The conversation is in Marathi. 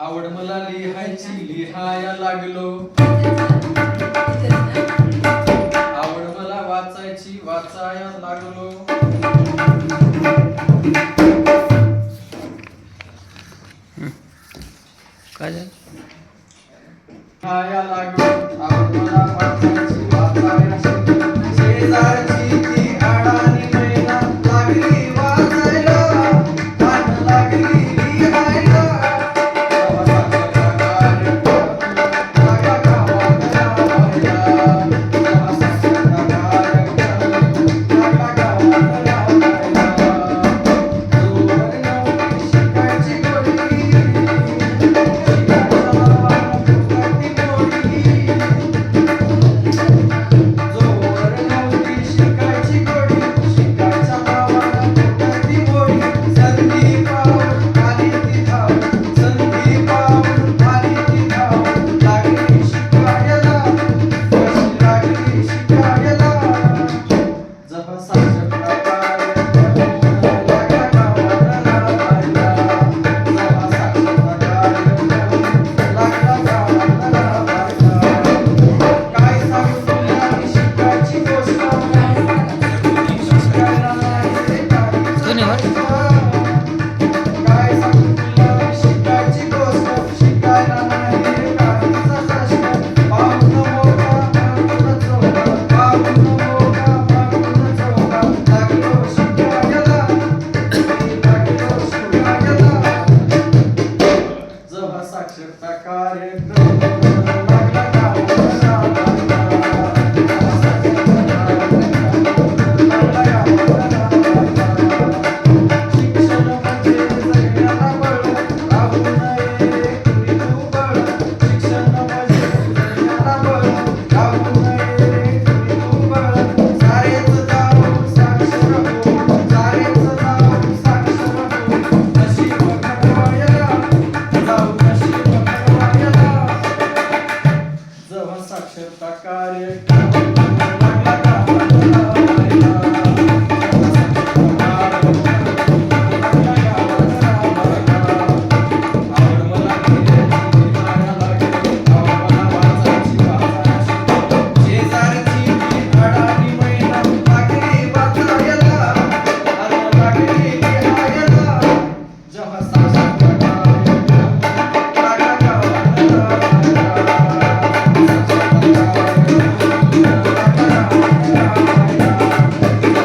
आवड मला लिहायची लिहाया लागलो. आवड मला वाचायची वाचाया लागलो. काय लागलो. आवड मला Pedro. やった!